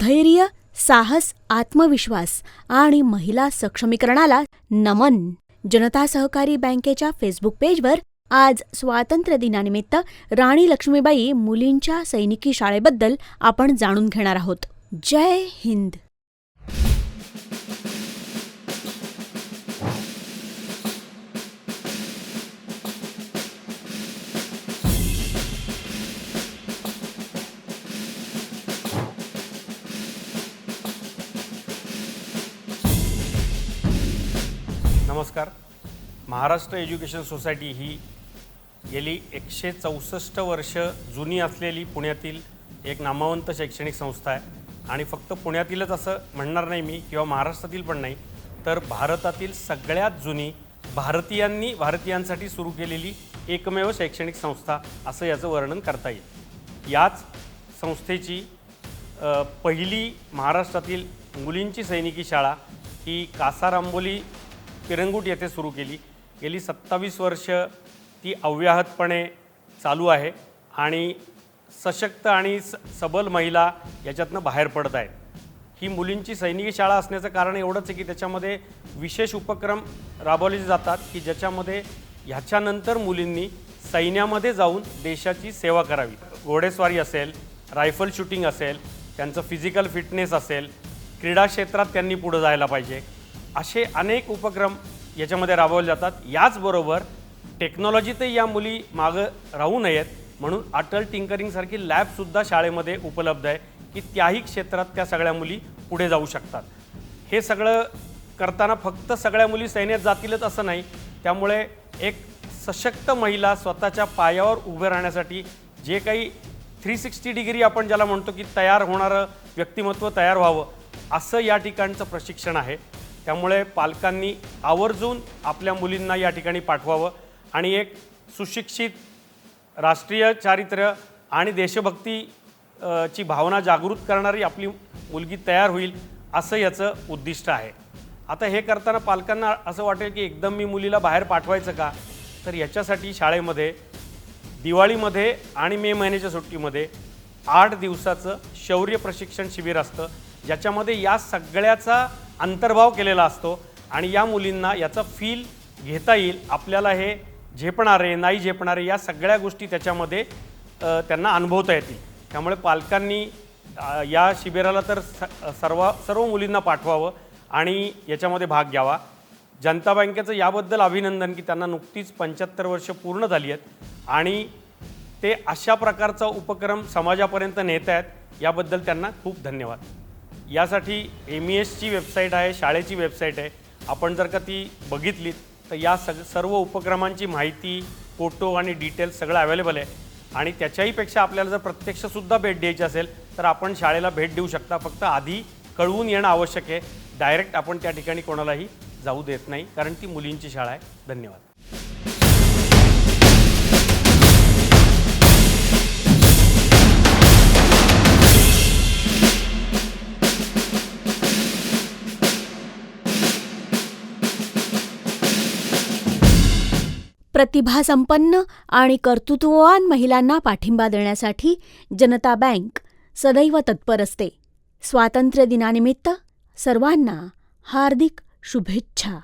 धैर्य साहस आत्मविश्वास आणि महिला सक्षमीकरणाला नमन. जनता सहकारी बँकेच्या फेसबुक पेजवर आज स्वातंत्र्य दिनानिमित्त राणी लक्ष्मीबाई मुलींच्या सैनिकी शाळेबद्दल आपण जाणून घेणार आहोत. जय हिंद! नमस्कार. महाराष्ट्र एज्युकेशन सोसायटी ही गेली एकशे चौसष्ट वर्ष जुनी असलेली पुण्यातील एक नामवंत शैक्षणिक संस्था आहे. आणि फक्त पुण्यातीलच असं म्हणणार नाही मी किंवा महाराष्ट्रातील पण नाही तर भारतातील सगळ्यात जुनी भारतीयांनी भारतीयांसाठी सुरू केलेली एकमेव शैक्षणिक संस्था असं याचं वर्णन करता येईल. याच संस्थेची पहिली महाराष्ट्रातील मुलींची सैनिकी शाळा ही कासारांबोली किरंगूट येथे सुरू केली. गेली सत्तावीस वर्ष ती अव्याहतपणे चालू आहे आणि सशक्त आणि स सबल महिला याच्यातनं बाहेर पडत आहेत ही मुलींची सैनिकी शाळा असण्याचं कारण एवढंच आहे की त्याच्यामध्ये विशेष उपक्रम राबवले जातात की ज्याच्यामध्ये ह्याच्यानंतर मुलींनी सैन्यामध्ये जाऊन देशाची सेवा करावी. घोडेस्वारी असेल रायफल शूटिंग असेल त्यांचं फिजिकल फिटनेस असेल क्रीडा क्षेत्रात त्यांनी पुढं जायला पाहिजे. असे अनेक उपक्रम याच्यामध्ये राबवले जातात. याचबरोबर टेक्नॉलॉजीतही या मुली मागं राहू नयेत म्हणून अटल टिंकरिंगसारखी लॅबसुद्धा शाळेमध्ये उपलब्ध आहे की त्याही क्षेत्रात त्या सगळ्या मुली पुढे जाऊ शकतात. हे सगळं करताना फक्त सगळ्या मुली सैन्यात जातीलच असं नाही. त्यामुळे एक सशक्त महिला स्वतःच्या पायावर उभे राहण्यासाठी जे काही थ्री सिक्स्टी डिग्री आपण ज्याला म्हणतो की तयार होणारं व्यक्तिमत्व तयार व्हावं असं या ठिकाणचं प्रशिक्षण आहे. त्यामुळे पालकांनी आवर्जून आपल्या मुलींना या ठिकाणी पाठवावं. आणि एक सुशिक्षित राष्ट्रीय चारित्र्य आणि देशभक्ती ची भावना जागृत करणारी आपली मुलगी तयार होईल असं याचं उद्दिष्ट आहे. आता हे करताना पालकांना असं वाटेल की एकदम मी मुलीला बाहेर पाठवायचं का? तर याच्यासाठी शाळेमध्ये दिवाळीमध्ये आणि मे महिन्याच्या सुट्टीमध्ये आठ दिवसाचं शौर्य प्रशिक्षण शिबिर असतं. ज्याच्यामध्ये या सगळ्याचा अंतर्भाव केलेला असतो आणि या मुलींना याचा फील घेता येईल. आपल्याला हे झेपणारे नाही झेपणारे या सगळ्या गोष्टी त्याच्यामध्ये त्यांना अनुभवता येतील. त्यामुळे पालकांनी या शिबिराला तर स सर्व सर्व मुलींना पाठवावं आणि याच्यामध्ये भाग घ्यावा. जनता बँकेचं याबद्दल अभिनंदन की त्यांना नुकतीच पंच्याहत्तर वर्ष पूर्ण झाली आहेत आणि ते अशा प्रकारचा उपक्रम समाजापर्यंत नेत आहेत. याबद्दल त्यांना खूप धन्यवाद. यासाठी एम ई एसची वेबसाईट आहे शाळेची वेबसाईट आहे. आपण जर का ती बघितलीत तर या सग सर्व उपक्रमांची माहिती फोटो आणि डिटेल्स सगळं अवेलेबल आहे. आणि त्याच्याहीपेक्षा आपल्याला जर प्रत्यक्षसुद्धा भेट द्यायची असेल तर आपण शाळेला भेट देऊ शकता. फक्त आधी कळवून येणं आवश्यक आहे. डायरेक्ट आपण त्या ठिकाणी कोणालाही जाऊ देत नाही कारण ती मुलींची शाळा आहे. धन्यवाद. प्रतिभासंपन्न आणि कर्तृत्ववान महिलांना पाठिंबा देण्यासाठी जनता बँक सदैव तत्पर असते. स्वातंत्र्य दिनानिमित्त सर्वांना हार्दिक शुभेच्छा.